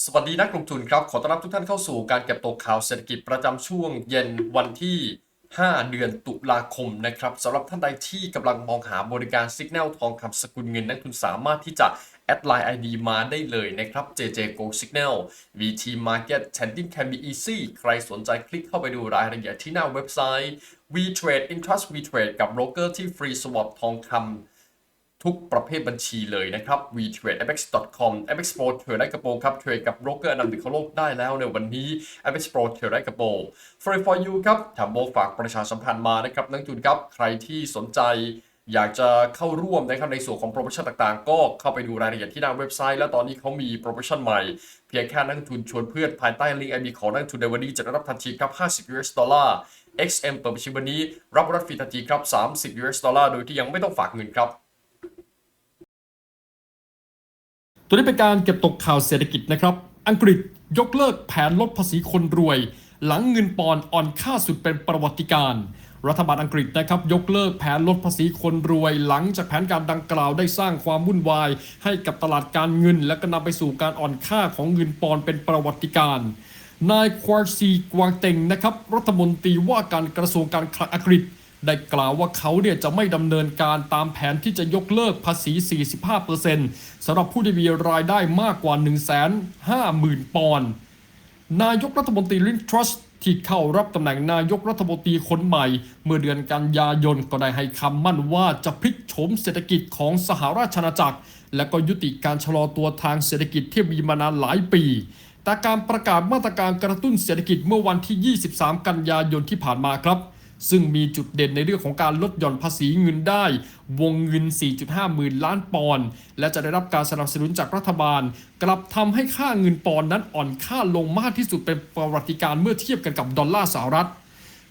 สวัสดีนักลงทุนครับ ขอต้อนรับทุกท่านเข้าสู่การเก็บตกข่าวเศรษฐกิจประจำช่วงเย็นวันที่ 5 เดือนตุลาคมนะครับสำหรับท่านใดที่กำลังมองหาบริการสัญญาณทองคำสกุลเงินนั้นคุณสามารถที่จะแอดไลน์ ID มาได้เลยนะครับ JJ Go Signal VT Market Trading can be easy ใครสนใจคลิกเข้าไปดูรายละเอียดที่หน้าเว็บไซต์ WeTrade Intrust WeTrade กับโบรกเกอร์ที่ฟรีสวอปทองคำ ทุกประเภทบัญชีเลยนะครับ vtradeapex.com apex pro เทรดได้กระโปรงครับเทรดกับโบรกเกอร์อันดับหนึ่งของโลกได้แล้วในวันนี้ apex pro เทรดได้กระโปรง free for you ครับแถมโบฝากประชาสัมพันธ์มานะครับนักทุนครับใครที่สนใจอยากจะเข้าร่วมนะครับในส่วนของโปรโมชั่นต่างๆ ก็เข้าไปดูรายละเอียดที่หน้าเว็บไซต์ แล้วตอนนี้เขามีโปรโมชั่นใหม่ เพียงแค่นักทุนชวนเพื่อนภายใต้ลิงก์ไอบีของนักทุนในวันนี้จะได้รับทันทีครับ 50 US ดอลลาร์ XM เปิดบัญชีวันนี้ รับรับฟรีทันทีครับ 30 US ดอลลาร์โดยที่ยังไม่ต้องฝากเงินครับ ตัวนี้เป็นการเก็บตกข่าวเศรษฐกิจนะครับ อังกฤษยกเลิกแผนลดภาษีคนรวย หลังเงินปอนด์อ่อนค่าสุดเป็นประวัติการณ์รัฐบาลอังกฤษนะครับยกเลิกแผนลดภาษีคนรวย หลังจากแผนการดังกล่าวได้สร้างความวุ่นวาย ให้กับตลาดการเงิน และก็นำไปสู่การอ่อนค่าของเงินปอนเป็นประวัติการณ์นายควาซีกวางเต็งนะครับรัฐมนตรีว่าการกระทรวงการคลังอังกฤษ ได้กล่าวว่าเขาเนี่ยจะไม่ดำเนินการตามแผนที่จะยกเลิกภาษี 45%สำหรับผู้ที่มีรายได้มากกว่า 150,000 ปอนด์นายกรัฐมนตรีลินทรัสที่เข้ารับตำแหน่งนายกรัฐมนตรีคนใหม่ เมื่อเดือนกันยายนก็ได้ให้คำมั่นว่าจะพลิกโฉมเศรษฐกิจของสหราชอาณาจักร และก็ยุติการชะลอตัวทางเศรษฐกิจที่มีมานานหลายปีแต่การประกาศมาตรการกระตุ้นเศรษฐกิจเมื่อวันที่ 23 กันยายนที่ผ่านมาครับ ซึ่งมีจุดเด่นในเรื่องของการลดหย่อนภาษีเงินได้ วงเงิน 4.5 หมื่นล้านปอนด์และจะได้รับการสนับสนุนจากรัฐบาล กลับทำให้ค่าเงินปอนด์นั้นอ่อนค่าลงมากที่สุดเป็นประวัติการเมื่อเทียบกันกับดอลลาร์สหรัฐ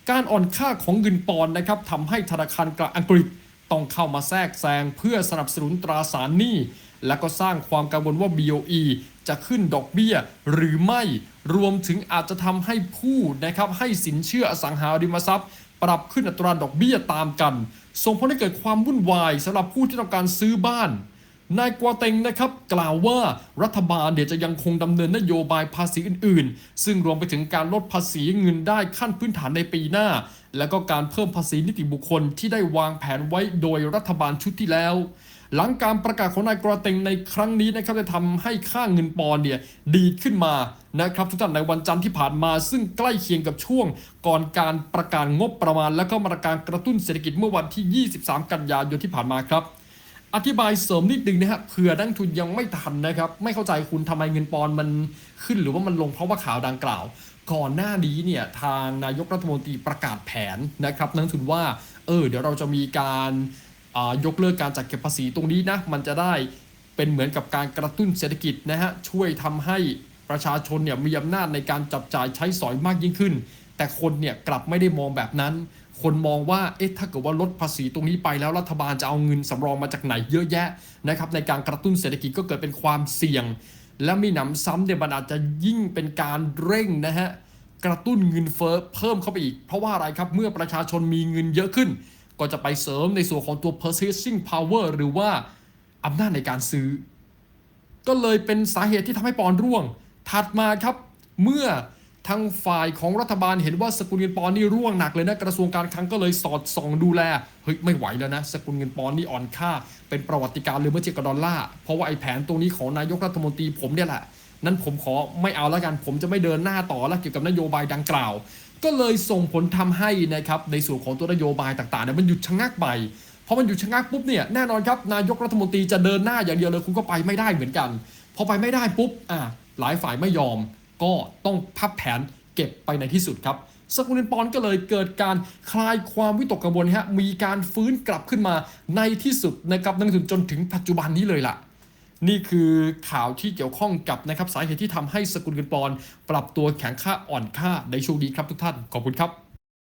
การอ่อนค่าของเงินปอนด์นะครับทำให้ธนาคารกลางอังกฤษต้องเข้ามาแทรกแซงเพื่อสนับสนุนตราสารหนี้และก็สร้างความกังวลว่า BOE จะขึ้นดอกเบี้ยหรือไม่ รวมถึงอาจจะทำให้ผู้นะครับให้สินเชื่ออสังหาริมทรัพย์ ปรับขึ้นอัตราดอกเบี้ยตามกัน ส่งผลให้เกิดความวุ่นวายสำหรับผู้ที่ต้องการซื้อบ้านนายกัวเต็งนะครับกล่าวว่ารัฐบาลเดี๋ยวจะยังคงดำเนินนโยบายภาษีอื่น ๆ ซึ่งรวมไปถึงการลดภาษีเงินได้ขั้นพื้นฐานในปีหน้า และก็การเพิ่มภาษีนิติบุคคลที่ได้วางแผนไว้โดยรัฐบาลชุดที่แล้ว หลังการประกาศของนายกราเต็งในครั้งนี้นะครับจะทำให้ค่าเงินปอนด์เนี่ยดีขึ้นมานะครับทุกท่านในวันจันทร์ที่ผ่านมา ซึ่งใกล้เคียงกับช่วงก่อนการประกาศงบประมาณ และก็มาตรการกระตุ้นเศรษฐกิจเมื่อวันที่ 23 กันยายนที่ผ่านมาครับอธิบายเสริมนิดนึงนะฮะเผื่อนักลงทุนยังไม่ทันนะครับ ไม่เข้าใจคุณทำไมเงินปอนด์มันขึ้นหรือว่ามันลงเพราะว่าข่าวดังกล่าว ก่อนหน้านี้เนี่ยทางนายกรัฐมนตรีประกาศแผนนะครับนักลงทุนว่าเออเดี๋ยวเราจะมีการ ยกเลิกการจัดเก็บภาษีตรงนี้นะมันจะได้เป็นเหมือนกับการกระตุ้นเศรษฐกิจนะฮะช่วยทำให้ประชาชนเนี่ยมีอำนาจในการจับจ่ายใช้สอยมากยิ่งขึ้น แต่คนเนี่ยกลับไม่ได้มองแบบนั้น คนมองว่าเอ๊ะถ้าเกิดว่าลดภาษีตรงนี้ไปแล้วรัฐบาลจะเอาเงินสำรองมาจากไหนเยอะแยะนะครับในการกระตุ้นเศรษฐกิจก็เกิดเป็นความเสี่ยง และมีหนำซ้ำเนี่ยมันอาจจะยิ่งเป็นการเร่งนะฮะกระตุ้นเงินเฟ้อเพิ่มเข้าไปอีก เพราะว่าอะไรครับเมื่อประชาชนมีเงินเยอะขึ้น ก็จะไปเสริมในส่วนของตัว purchasing power หรือว่าอำนาจในการซื้อ ก็เลยเป็นสาเหตุที่ทำให้ปอนร่วง ถัดมาครับเมื่อทางฝ่ายของรัฐบาลเห็นว่าสกุลเงินปอนนี่ร่วงหนักเลยนะกระทรวงการคลังก็เลยสอดส่องดูแลเฮ้ยไม่ไหวแล้วนะสกุลเงินปอนนี่อ่อนค่า เป็นประวัติการณ์เลยเมื่อเทียบกับดอลลาร์เพราะว่าไอ้แผนตรงนี้ของนายกรัฐมนตรีผมเนี่ยแหละนั้นผมขอไม่เอาแล้วกัน ผมจะไม่เดินหน้าต่อแล้วเกี่ยวกับนโยบายดังกล่าว ก็เลยส่งผลทำให้นะครับในส่วนของตัวนโยบายต่างๆเนี่ยมันหยุดชะงักไปพอมันหยุดชะงักปุ๊บเนี่ยแน่นอนครับนายกรัฐมนตรีจะเดินหน้าอย่างเดียวเลยคุณก็ไปไม่ได้เหมือนกัน พอไปไม่ได้ปุ๊บอะหลายฝ่ายไม่ยอม ก็ต้องพับแผนเก็บไปในที่สุดครับสกุลเงินปอนด์ก็เลยเกิดการคลายความวิตกกังวลฮะมีการฟื้นกลับขึ้นมาในที่สุดนะครับนักลงทุนจนถึงปัจจุบันนี้เลยล่ะ นี่คือข่าวที่เกี่ยวข้องกับนะครับสาเหตุที่ทำให้สกุลเงินปอนด์ปรับตัวแข็งค่าอ่อนค่าในช่วงนี้ครับทุกท่าน ขอบคุณครับ